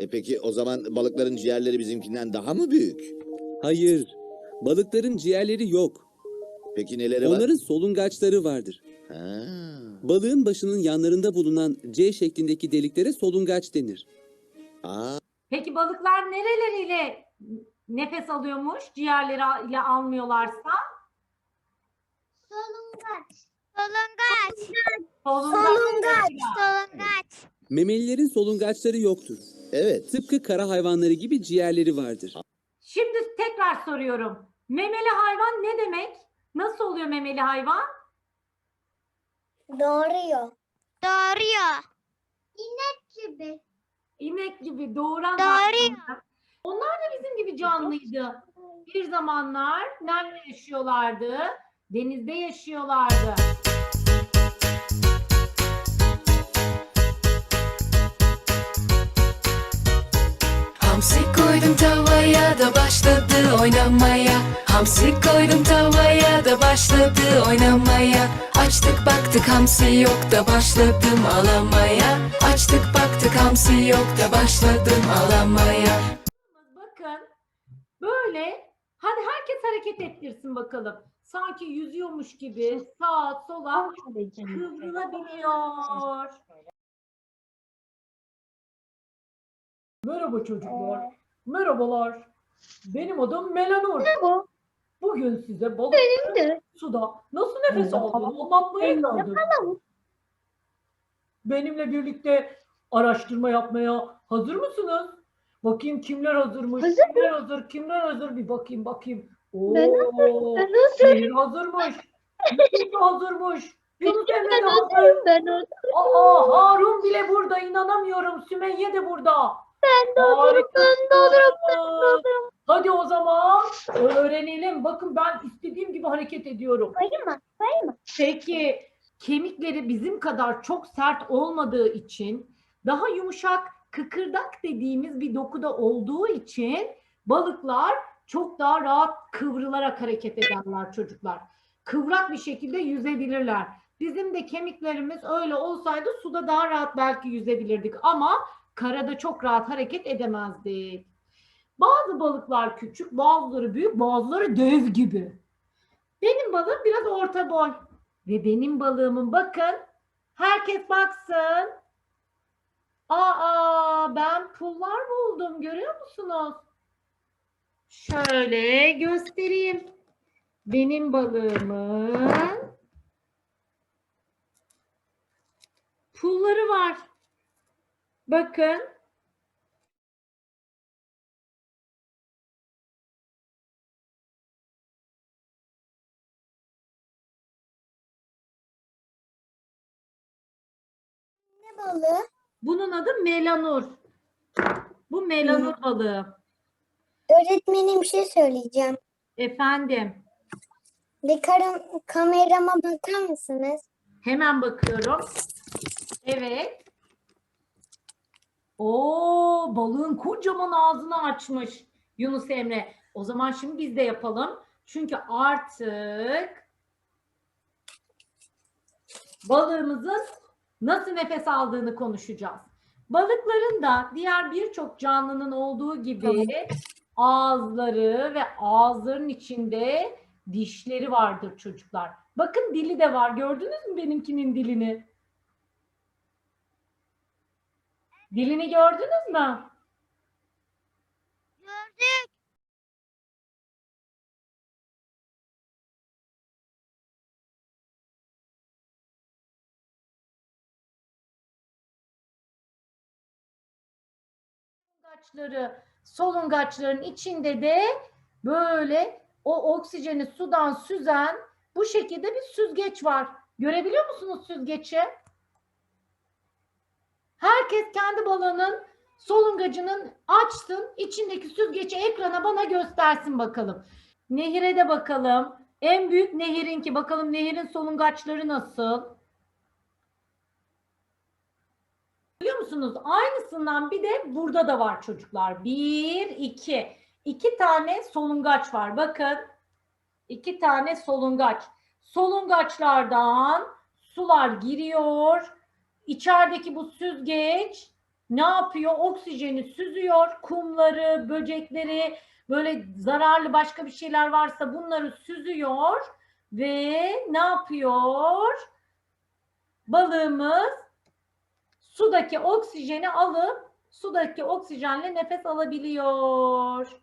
E peki o zaman balıkların ciğerleri bizimkinden daha mı büyük? Hayır, balıkların ciğerleri yok. Peki neleri var? Onların solungaçları vardır. Ha. Balığın başının yanlarında bulunan C şeklindeki deliklere solungaç denir. Aa, Peki balıklar nereleriyle nefes alıyormuş ciğerleriyle almıyorlarsa? Solungaç. Solungaç. Solungaç. Solungaç. Memelilerin solungaçları yoktur. evet. Tıpkı kara hayvanları gibi ciğerleri vardır. Şimdi tekrar soruyorum. Memeli hayvan ne demek? Nasıl oluyor memeli hayvan? Doğruyor. Doğruyor. İnek gibi. İnek gibi doğuran hayvanlar. Onlar da bizim gibi canlıydı. Bir zamanlar nerede yaşıyorlardı? Denizde yaşıyorlardı. Hamsi koydum tavaya da başladı oynamaya. Hamsi koydum tavaya da başladı oynamaya. Açtık baktık hamsi yok da başladım alamaya. Açtık baktık hamsi yok da başladım alamaya. Bakın böyle. Hadi herkes hareket ettirsin bakalım. Sanki yüzüyormuş gibi sağa sola kıvrılabiliyor. Merhaba çocuklar. Merhabalar. Benim adım Melanur. Bu. Bugün size balıkların suda nasıl nefes aldığını anlatmaya geldim. Benimle birlikte araştırma yapmaya hazır mısınız? Bakayım kimler hazırmış, Hazırım. kimler hazır, kimler hazır bir bakayım bakayım. Oo, Ben Ben nasıl? Nehir hazırmış, Yusuf hazırmış, Yunus Emre de hazır. Ben o Aa, Harun bile burada, inanamıyorum. Sümeyye de burada. Ben de olurum. Ben de olurum. Ben de olurum. Hadi o zaman öğrenelim. Bakın ben istediğim gibi hareket ediyorum. Koyayım mı? Koyayım mı? Peki kemikleri bizim kadar çok sert olmadığı için daha yumuşak kıkırdak dediğimiz bir dokuda olduğu için balıklar çok daha rahat kıvrılarak hareket ederler çocuklar. Kıvrak bir şekilde yüzebilirler. Bizim de kemiklerimiz öyle olsaydı suda daha rahat belki yüzebilirdik ama karada çok rahat hareket edemezdik. Bazı balıklar küçük, bazıları büyük, bazıları dev gibi. Benim balığım biraz orta boy. Ve benim balığımın bakın. Herkes baksın. Aa ben pullar buldum. Görüyor musunuz? Şöyle göstereyim. Benim balığımın pulları var. Bakın. Ne balığı? Bunun adı melanur. Bu melanur balığı. Öğretmenim bir şey söyleyeceğim. Efendim. Bir karım, kamerama bakar mısınız? Hemen bakıyorum. Evet. Oo, balığın kocaman ağzını açmış Yunus Emre. O zaman şimdi biz de yapalım. Çünkü artık balığımızın nasıl nefes aldığını konuşacağız. Balıkların da diğer birçok canlının olduğu gibi ağızları ve ağızların içinde dişleri vardır çocuklar. Bakın dili de var. Gördünüz mü benimkinin dilini? Dilini gördünüz mü? Gördük. Solungaçları, solungaçların içinde de böyle o oksijeni sudan süzen bu şekilde bir süzgeç var. Görebiliyor musunuz süzgeci? Herkes kendi balığının solungacının açsın, içindeki süzgeci ekrana bana göstersin bakalım. Nehire de bakalım. En büyük nehirinki bakalım nehirin solungaçları nasıl? Biliyor musunuz? Aynısından bir de burada da var çocuklar. Bir, iki. İki tane solungaç var. Bakın. iki tane solungaç. Solungaçlardan sular giriyor. İçerideki bu süzgeç ne yapıyor? Oksijeni süzüyor. Kumları, böcekleri, böyle zararlı başka bir şeyler varsa bunları süzüyor ve ne yapıyor? Balığımız sudaki oksijeni alıp sudaki oksijenle nefes alabiliyor.